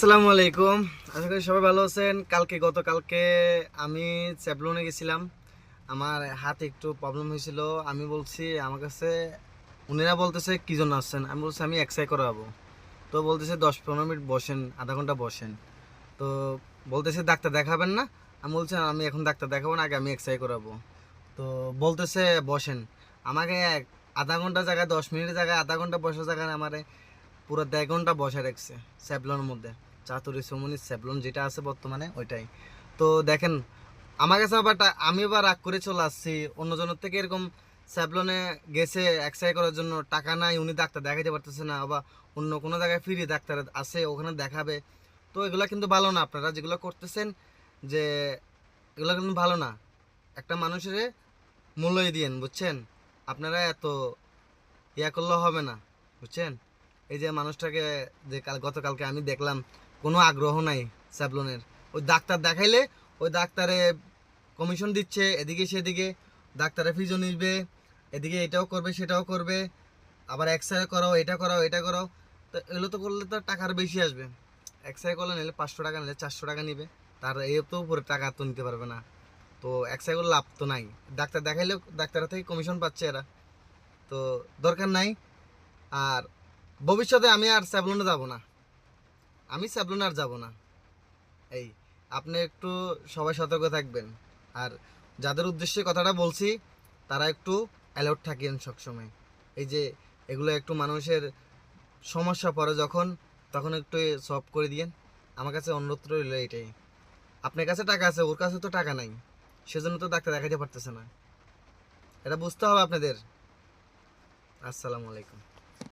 আসসালামু আলাইকুম। আশা করি সবাই ভালো আছেন। কালকে, গতকালকে আমি স্যাবলনে গেছিলাম। আমার হাতে একটু প্রবলেম হয়েছিল। আমি বলছি, আমার কাছে, উনিরা বলতেছে, কি জন্য আসছেন? আমি বলছি, আমি এক্সাই করাবো। তো বলতেছে, দশ পনেরো মিনিট বসেন, আধা ঘণ্টা বসেন। তো বলতেছে, ডাক্তার দেখাবেন না? আমি বলছি আমি এখন ডাক্তার দেখাবো না, আগে আমি এক্সাই করাবো। তো বলতেছে, বসেন। আমাকে এক আধা ঘণ্টা জায়গায়, দশ মিনিটের জায়গায়, আধা ঘণ্টা বসার জায়গায় আমারে পুরো দেড় ঘণ্টা বসে রাখছে স্যাবলনের মধ্যে। চাতুরি, সমনি স্যাবলন যেটা আছে বর্তমানে ওইটাই। তো দেখেন, আমার কাছে আবার আমি আবার রাগ করে চলে আসছি, অন্যজনের থেকে এরকম স্যাবলনে গেছে এক্সরে করার জন্য টাকা নাই, উনি ডাক্তার দেখাইতে পারতেছে না বা অন্য কোনো জায়গায় ফ্রি ডাক্তার আছে, ওখানে দেখাবে। তো এগুলো কিন্তু ভালো না, আপনারা যেগুলো করতেছেন যে, এগুলো কিন্তু ভালো না। একটা মানুষের মূল্যই দিয়েন, বুঝছেন? আপনারা এত ইয়া করলে হবে না, বুঝছেন? এই যে মানুষটাকে যে কাল গতকালকে আমি দেখলাম, কোনো আগ্রহ নাই স্যাবলনের ওই ডাক্তার দেখাইলে, ওই ডাক্তারে কমিশন দিচ্ছে, এদিকে সেদিকে। ডাক্তারে ফিজও নিবে, এদিকে এটাও করবে, সেটাও করবে। আবার এক্সরে করাও, এটা করাও এটা করাও। তো এগুলো তো করলে তো টাকার বেশি আসবে। এক্সরে করলে নিলে পাঁচশো টাকা, নিলে চারশো টাকা নিবে। তার এ তো উপরে টাকা তো নিতে পারবে না। তো এক্সরে করলে লাভ তো নাই। ডাক্তার দেখাইলেও, ডাক্তারের থেকে কমিশন পাচ্ছে এরা। তো দরকার নাই। আর ভবিষ্যতে আমি আর স্যাবলনে যাব না। আমি স্যাবলনে আর যাব না। এই, আপনি একটু সবাই সতর্ক থাকবেন। আর যাদের উদ্দেশ্যে কথাটা বলছি, তারা একটু অ্যালার্ট থাকেন সবসময়। এই যে, এগুলো একটু মানুষের সমস্যা পড়ে যখন, তখন একটু সলভ করে দিয়েন। আমার কাছে অনুরোধ রইল এটাই আপনার কাছে টাকা আছে, ওর কাছে তো টাকা নাই। সেজন্য তো ডাক্তার দেখাতে পারতেছে না। এটা বুঝতে হবে আপনাদের। আসসালামু আলাইকুম।